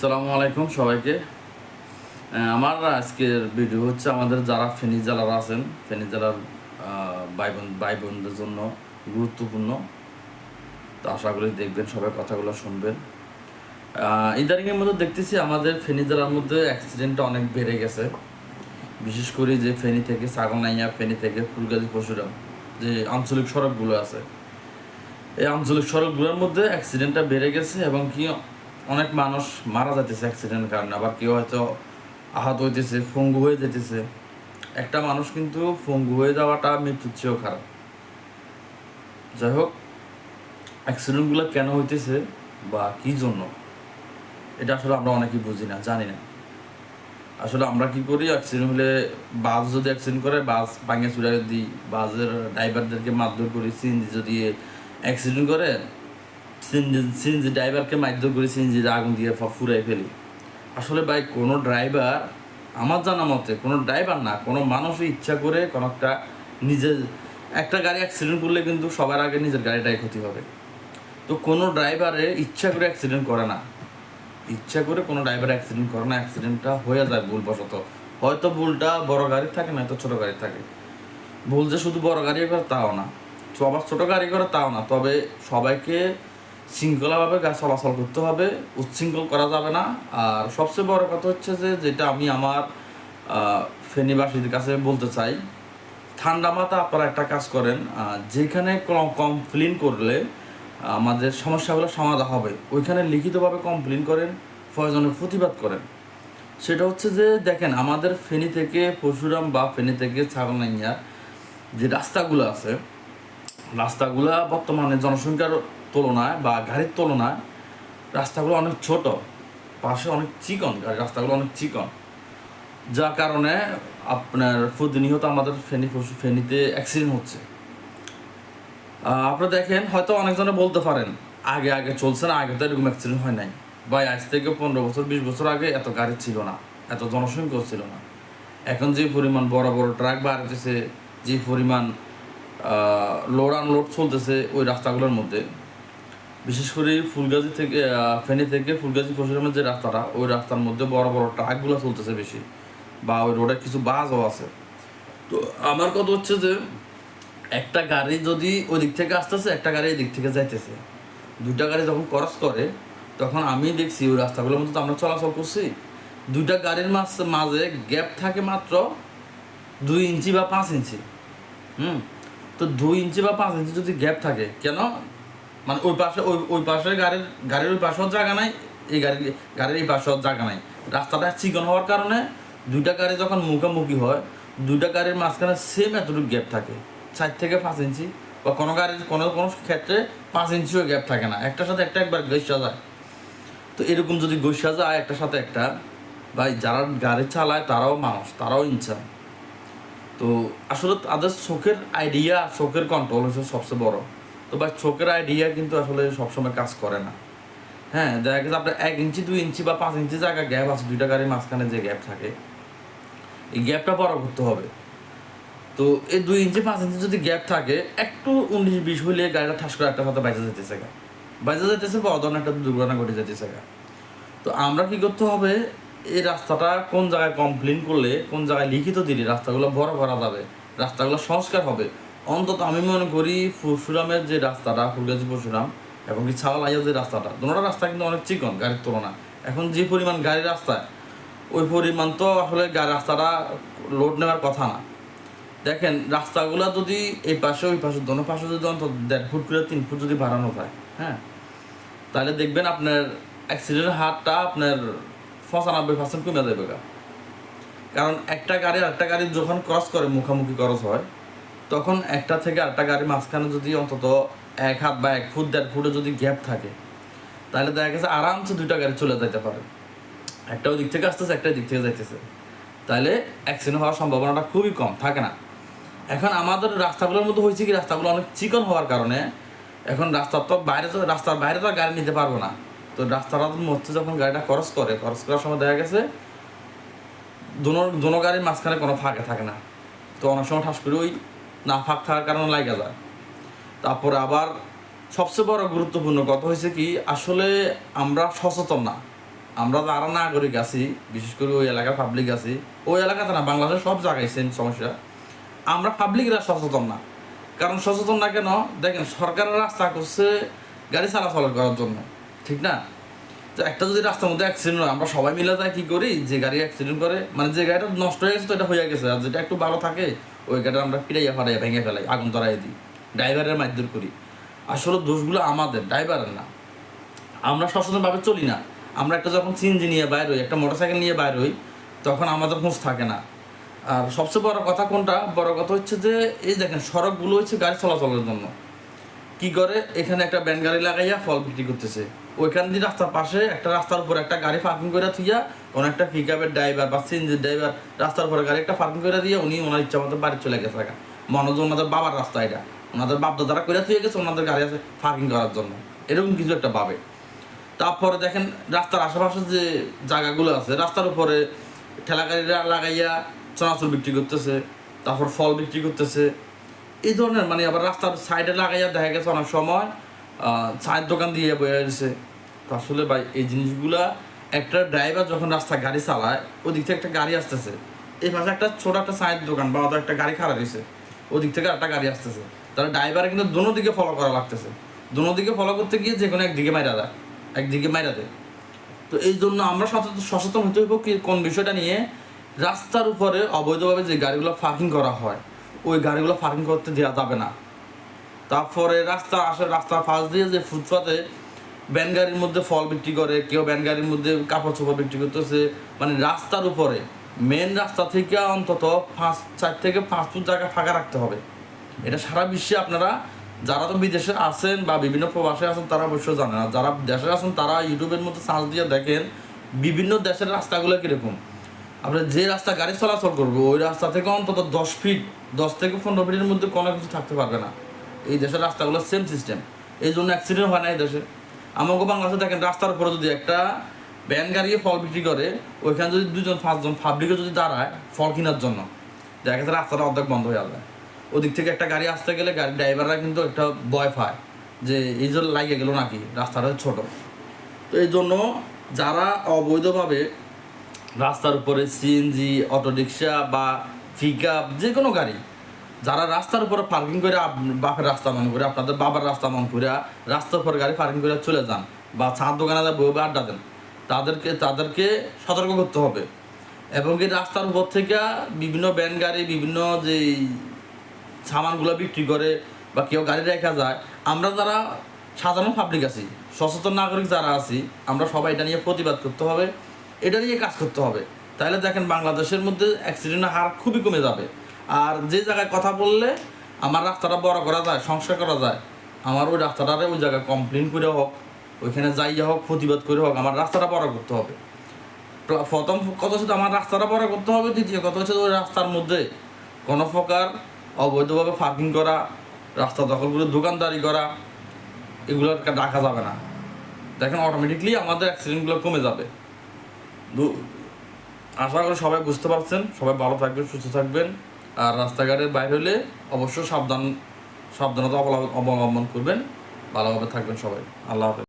সালামু আলাইকুম সবাইকে। আমার আজকের ভিডিও হচ্ছে আমাদের যারা ফেনী জেলার আছেন, ফেনী জেলার ভাই বোন ভাই বোনদের জন্য গুরুত্বপূর্ণ। তো আশা করি দেখবেন, সবাই কথাগুলো শুনবেন। ইদানিংয়ের মধ্যে দেখতেছি আমাদের ফেনী জেলার মধ্যে অ্যাক্সিডেন্টটা অনেক বেড়ে গেছে। বিশেষ করে যে ফেনী থেকে সাগনাইয়া ফেনী থেকে ফুলগাজী পশুরাম যে আঞ্চলিক সড়কগুলো আছে। এই আঞ্চলিক সড়কগুলোর মধ্যে অ্যাক্সিডেন্টটা বেড়ে গেছে এবং কি অনেক মানুষ মারা যাইতেছে অ্যাক্সিডেন্টের কারণে, আবার কেউ হয়তো আহত হইতেছে ফঙ্গু হয়ে যেতেছে একটা মানুষ কিন্তু ফঙ্গু হয়ে যাওয়াটা মৃত্যুর চেয়েও খারাপ। যাই হোক অ্যাক্সিডেন্টগুলো কেন হইতেছে বা কি জন্য, এটা আসলে আমরা অনেকেই বুঝি না, জানি না। আসলে আমরা কি করি অ্যাক্সিডেন্ট হলে বাস যদি অ্যাক্সিডেন্ট করে, বাস ভাঙে চুড়ে দিই, বাসের ড্রাইভারদেরকে মারধর করি, সিএনজি যদি অ্যাক্সিডেন্ট করে সিএনজি ড্রাইভারকে মারধর করে সিএনজি আগুন দিয়ে ফুরাই ফেলি। আসলে ভাই, কোনো ড্রাইভার আমার জানা মতে, কোনো ড্রাইভার না, কোনো মানুষই ইচ্ছা করে কোনো একটা নিজের একটা গাড়ি অ্যাক্সিডেন্ট করলে কিন্তু সবার আগে নিজের গাড়িটাই ক্ষতি হবে। তো কোনো ড্রাইভারে ইচ্ছা করে অ্যাক্সিডেন্ট করে না। ইচ্ছা করে কোনো ড্রাইভার অ্যাক্সিডেন্ট করে না অ্যাক্সিডেন্টটা হয়ে যায় ভুলবশত। হয়তো ভুলটা বড় গাড়ির থাকে, নয়তো ছোটো গাড়ি থাকে। ভুল যে শুধু বড় গাড়ি করে তাও না। সবার ছোটো গাড়ি করে তাও না। তবে সবাইকে শৃঙ্খলাভাবে গাছ চলাচল করতে হবে উচ্ছৃঙ্খল করা যাবে না। আর সবচেয়ে বড় কথা হচ্ছে যে যেটা আমি আমার আহ, ফেনীবাসীদের কাছে বলতে চাই ঠান্ডা মাথা আপনারা একটা কাজ করেন যেখানে কমপ্লেন করলে আমাদের সমস্যাগুলো সমাধান হবে। ওইখানে লিখিতভাবে কমপ্লেন করেন প্রয়োজনে প্রতিবাদ করেন। সেটা হচ্ছে যে দেখেন আমাদের ফেনী থেকে পরশুরাম বা ফেনী থেকে ছাগলনাইয়া যে রাস্তাগুলো আছে রাস্তাগুলা বর্তমানে জনসংখ্যার তুলনায় বা গাড়ির তুলনায় রাস্তাগুলো অনেক ছোট, পাশে অনেক চিকন রাস্তাগুলো অনেক চিকন। যার কারণে আপনার প্রতিনিয়ত আমাদের ফেনি পশু, ফেনীতে অ্যাক্সিডেন্ট হচ্ছে। আপনারা দেখেন, হয়তো অনেকজনে বলতে পারেন, আগে আগে চলছে না, আগে তো এরকম অ্যাক্সিডেন্ট হয় নাই। বা আজ থেকে পনেরো বছর, বিশ বছর আগে এত গাড়ি ছিল না, এত জনসংখ্যাও ছিল না। এখন যে পরিমাণ বড় বড় ট্রাক বাড়তেছে, যে পরিমাণ লোড আনলোড চলতেছে ওই রাস্তাগুলোর মধ্যে বিশেষ করে ফুলগাজী থেকে ফেনী থেকে ফুলগাজী পশুরামের যে রাস্তাটা, ওই রাস্তার মধ্যে বড় বড় ট্রাকগুলো চলতেছে বেশি বা ওই রোডে কিছু বাসও আছে। তো আমার কথা হচ্ছে যে, একটা গাড়ি যদি ওই দিক থেকে আসতেছে, একটা গাড়ি দিক থেকে যাইতেছে। দুইটা গাড়ি যখন ক্রস করে, তখন আমি দেখছি ওই রাস্তাগুলোর মধ্যে তো আমরা চলাচল করছি। দুইটা গাড়ির মাঝ, মাঝে গ্যাপ থাকে মাত্র দুই ইঞ্চি বা পাঁচ ইঞ্চি। হুম? তো দুই ইঞ্চি বা পাঁচ ইঞ্চি যদি গ্যাপ থাকে, কেন? মানে ওই পাশে ওই ওই পাশে গাড়ির গাড়ির ওই পাশেও জায়গা নাই, এই গাড়ির গাড়ির এই পাশেও জায়গা নাই। রাস্তাটা চিকন হওয়ার কারণে দুইটা গাড়ি যখন মুখোমুখি হয়, দুইটা গাড়ির মাঝখানে সেম এতটুকু গ্যাপ থাকে। চার থেকে পাঁচ ইঞ্চি বা কোনো গাড়ির কোনো কোনো ক্ষেত্রে পাঁচ ইঞ্চিও গ্যাপ থাকে না। একটার সাথে একটা একবার গৈসা যায়। তো এরকম যদি গৈসা যায়, একটার সাথে একটা, ভাই, যারা গাড়ি চালায় তারাও মানুষ, তারাও ইনসান। তো আসলে তাদের চোখের আইডিয়া চোখের কন্ট্রোল হচ্ছে সবচেয়ে বড়। তো বা চোখের আইডিয়া কিন্তু আসলে সবসময় কাজ করে না। হ্যাঁ দেখা গেছে আপনার এক ইঞ্চি, দুই ইঞ্চি বা পাঁচ ইঞ্চি জায়গা গ্যাপ আছে, দুইটা গাড়ির মাঝখানে যে গ্যাপ থাকে। এই গ্যাপটা বড় করতে হবে। তো এই দুই ইঞ্চি, পাঁচ ইঞ্চি যদি গ্যাপ থাকে, একটু উনিশ, বিশ হলে গাড়িটা ঠাস করে একটা সাথে বাইজা যেতেছে গা। বাইজা যেতেছে বা অদন একটা দুর্ঘটনা ঘটে যেতেছে গা। তো আমরা কি করতে হবে, এই রাস্তাটা কোন জায়গায় কমপ্লেন করলে, কোন জায়গায় লিখিত দিলে রাস্তাগুলো বড় করা যাবে, রাস্তাগুলো সংস্কার হবে অন্তত আমি মনে করি পরশুরামের যে রাস্তাটা ফুলগাছি পরশুরাম এবং কি ছাওয়ালাইয়া যে রাস্তাটা দুটো রাস্তা কিন্তু অনেক চিকন গাড়ির তুলনায় এখন যে পরিমাণ গাড়ির রাস্তায় ওই পরিমাণ তো আসলে রাস্তাটা লোড নেওয়ার কথা না। দেখেন, রাস্তাগুলো যদি এই পাশে, ওই পাশে, দোনো পাশে যদি অন্তত দেড় ফুট করে, তিন ফুট যদি বাড়ানো হয় হ্যাঁ? তাহলে দেখবেন আপনার অ্যাক্সিডেন্টের হারটা আপনার পঁচানব্বই পার্সেন্ট কমে যাবে। কারণ একটা গাড়ি একটা গাড়ি যখন ক্রস করে, মুখামুখি খরচ হয় তখন একটা থেকে আরেকটা গাড়ির মাঝখানে যদি অন্তত এক হাত বা এক ফুট, দেড় ফুটে যদি গ্যাপ থাকে, তাহলে দেখা গেছে আরামসে দুইটা গাড়ি চলে যেতে পারে। একটা ওই দিক থেকে আসতেছে, একটা দিক থেকে যাইতেছে। তাহলে অ্যাক্সিডেন্ট হওয়ার সম্ভাবনাটা খুবই কম, থাকে না। এখন আমাদের রাস্তাগুলোর মধ্যে হয়েছে কি, রাস্তাগুলো অনেক চিকন হওয়ার কারণে এখন রাস্তার তো বাইরে তো, রাস্তার বাইরে তো গাড়ি নিতে পারব না। তো রাস্তার মধ্যে যখন গাড়িটা ক্রস করে ক্রস করার সময় দেখা গেছে দোনো দোনো গাড়ির মাঝখানে কোনো ফাঁকে থাকে না। তো অনেক সময় ঠাস করে ওই না ফাঁক থাকার কারণে লাগা যায়। তারপরে আবার সবচেয়ে বড় গুরুত্বপূর্ণ কথা হয়েছে কি, আসলে আমরা সচেতন না। আমরা যারা নাগরিক আছি, বিশেষ করে ওই এলাকার পাবলিক আছি, ওই এলাকাতে না, বাংলাদেশের সব জায়গায় সেম সমস্যা। আমরা পাবলিকরা সচেতন না। কারণ সচেতন না কেন? দেখেন, সরকারের রাস্তা করছে গাড়ি চলাচল করার জন্য, ঠিক না? তো একটা যদি রাস্তার মধ্যে অ্যাক্সিডেন্ট হয়, আমরা সবাই মিলে যাই কী করি? যে গাড়ি অ্যাক্সিডেন্ট করে মানে যে গাড়িটা নষ্ট হয়ে গেছে, তো এটা হয়ে গেছে। আর যেটা একটু ভালো থাকে ওই গাড়ি আমরা পিড়াইয়া ফাটাইয়া ভেঙে ফেলাই, আগুন ধরাই দিই। ড্রাইভারের মারধর করি। আসলে দোষগুলো আমাদের, ড্রাইভারের না। আমরা সচেতনভাবে চলি না। আমরা একটা যখন সিএনজি নিয়ে বাইর হই, একটা মোটরসাইকেল নিয়ে বাইর হই, তখন আমাদের হুঁশ থাকে না। আর সবচেয়ে বড় কথা কোনটা? বড় কথা হচ্ছে যে, এই দেখেন, সড়কগুলো হচ্ছে গাড়ি চলাচলের জন্য। কি করে? এখানে একটা ব্যান গাড়ি লাগাইয়া ফল বিক্রি করতেছে। ওইখান দিয়ে রাস্তার পাশে একটা রাস্তার উপর একটা গাড়ি পার্কিং করে থুইয়া কোন একটা পিক আপের ড্রাইভার বা সিএনজির ড্রাইভার রাস্তার উপরে গাড়ি একটা পার্কিং করে দিয়ে উনি ওনার ইচ্ছা মতো বাড়ি চলে গেছে মনোজ ওনাদের বাবার রাস্তা এটা। ওনাদের বাপ দাদারা করে থুয়ে গেছে ওনাদের গাড়ি আছে পার্কিং করার জন্য। এরকম কিছু একটা পাবে তারপরে দেখেন রাস্তার আশেপাশে যে জায়গাগুলো আছে, রাস্তার উপরে ঠেলাগাড়িরা লাগাইয়া চনাচল বিক্রি করতেছে, তারপর ফল বিক্রি করতেছে এই ধরনের মানে আবার রাস্তার সাইডে লাগাইয়া দেখা গেছে অনেক সময় চায়ের দোকান দিয়ে বয়ে গেছে তো আসলে ভাই, এই জিনিসগুলা একটা ড্রাইভার যখন রাস্তায় গাড়ি চালায়, ওদিক থেকে একটা গাড়ি আসতেছে। এই পাশে একটা ছোট একটা চায়ের দোকান বা একটা গাড়ি খারাপ হয়েছে ওদিক থেকে একটা গাড়ি আসতেছে। তাহলে ড্রাইভার কিন্তু দোনো দিকে ফলো করা লাগতেছে। দোনো দিকে ফলো করতে গিয়ে যে কোনো একদিকে মাইরা দেয়, একদিকে মাইরা দেয়। তো এই জন্য আমরা সচেতন সচেতন হতে হইব কি কোন বিষয়টা নিয়ে রাস্তার উপরে অবৈধভাবে যে গাড়িগুলো পার্কিং করা হয়। ওই গাড়িগুলো পার্কিং করতে দেওয়া যাবে না। তারপরে রাস্তা আসে, রাস্তার পাশ দিয়ে যে ফুটপাতে ব্যান গাড়ির মধ্যে ফল বিক্রি করে, কেউ ব্যান গাড়ির মধ্যে কাপড় চোপড় বিক্রি করতেছে মানে রাস্তার উপরে মেন রাস্তা থেকে অন্তত পাঁচ, চার থেকে পাঁচ ফুট জায়গা ফাঁকা রাখতে হবে। এটা সারা বিশ্বে আপনারা, যারা তো বিদেশে আছেন বা বিভিন্ন প্রবাসে আছেন, তারা অবশ্যই জানেন। আর যারা দেশে আছেন, তারা ইউটিউবের মধ্যে সার্চ দিয়ে দেখেন, বিভিন্ন দেশের রাস্তাগুলো কীরকম। আপনার যে রাস্তা গাড়ি চলাচল করবে, ওই রাস্তা থেকে অন্তত দশ ফিট দশ থেকে পনেরো ফিটের মধ্যে কোনো কিছু থাকতে পারবে না। এই দেশের রাস্তাগুলো সেম সিস্টেম এই জন্য অ্যাক্সিডেন্ট হয় না এই দেশে। আমাকে বাংলাদেশে দেখেন, রাস্তার উপরে যদি একটা ভ্যান গাড়িয়ে ফল বিক্রি করে, ওইখানে যদি দুজন, পাঁচজন পাবলিকে যদি দাঁড়ায় ফল কেনার জন্য, দেখা যাচ্ছে রাস্তাটা অর্ধেক বন্ধ হয়ে যাবে। ওদিক থেকে একটা গাড়ি আসতে গেলে গাড়ির ড্রাইভাররা কিন্তু একটা ভয় পায় যে, এই যে লাগিয়ে গেলো নাকি? রাস্তাটা ছোট। তো এই জন্য যারা অবৈধভাবে রাস্তার উপরে সিএনজি অটোরিকশা বা পিক আপ যে কোনো গাড়ি, যারা রাস্তার উপরে পার্কিং করে বাপের রাস্তা মন করে, আপনাদের বাবার রাস্তা মন করে রাস্তার উপর গাড়ি পার্কিং করে চলে যান বা চাঁদ দোকানে যা বই আড্ডা দেন, তাদেরকে তাদেরকে সতর্ক করতে হবে। এবং এই রাস্তার উপর থেকে বিভিন্ন ব্যান গাড়ি, বিভিন্ন যে সামানগুলো বিক্রি করে বা কেউ গাড়ি রেখা যায়, আমরা যারা সাধারণ পাবলিক আছি, সচেতন নাগরিক যারা আছি, আমরা সবাই এটা নিয়ে প্রতিবাদ করতে হবে। এটা নিয়ে কাজ করতে হবে। তাহলে দেখেন বাংলাদেশের মধ্যে অ্যাক্সিডেন্টের হার খুবই কমে যাবে। আর যে জায়গায় কথা বললে আমার রাস্তাটা বড় করা যায়, সংস্কার করা যায়, আমার ওই রাস্তাটারে ওই জায়গায় কমপ্লেন করে হোক, ওইখানে যাইয়া হোক, প্রতিবাদ করে হোক, আমার রাস্তাটা বড় করতে হবে। প্র- প্রথম কথা হচ্ছে আমার রাস্তাটা বড় করতে হবে, দ্বিতীয় কথা হচ্ছে ওই রাস্তার মধ্যে কোনো প্রকার অবৈধভাবে পার্কিং করা, রাস্তা দখল করে দোকানদারি করা, এগুলো রাখা যাবে না। দেখেন অটোমেটিকলি আমাদের অ্যাক্সিডেন্টগুলো কমে যাবে। আশা করি সবাই বুঝতে পারছেন, সবাই ভালো থাকবেন, সুস্থ থাকবেন। আর রাস্তাঘাটের বাইরে হলে অবশ্যই সাবধান সাবধানতা অবলম্বন অবলম্বন করবেন। ভালোভাবে থাকবেন সবাই। আল্লাহ হাফেজ।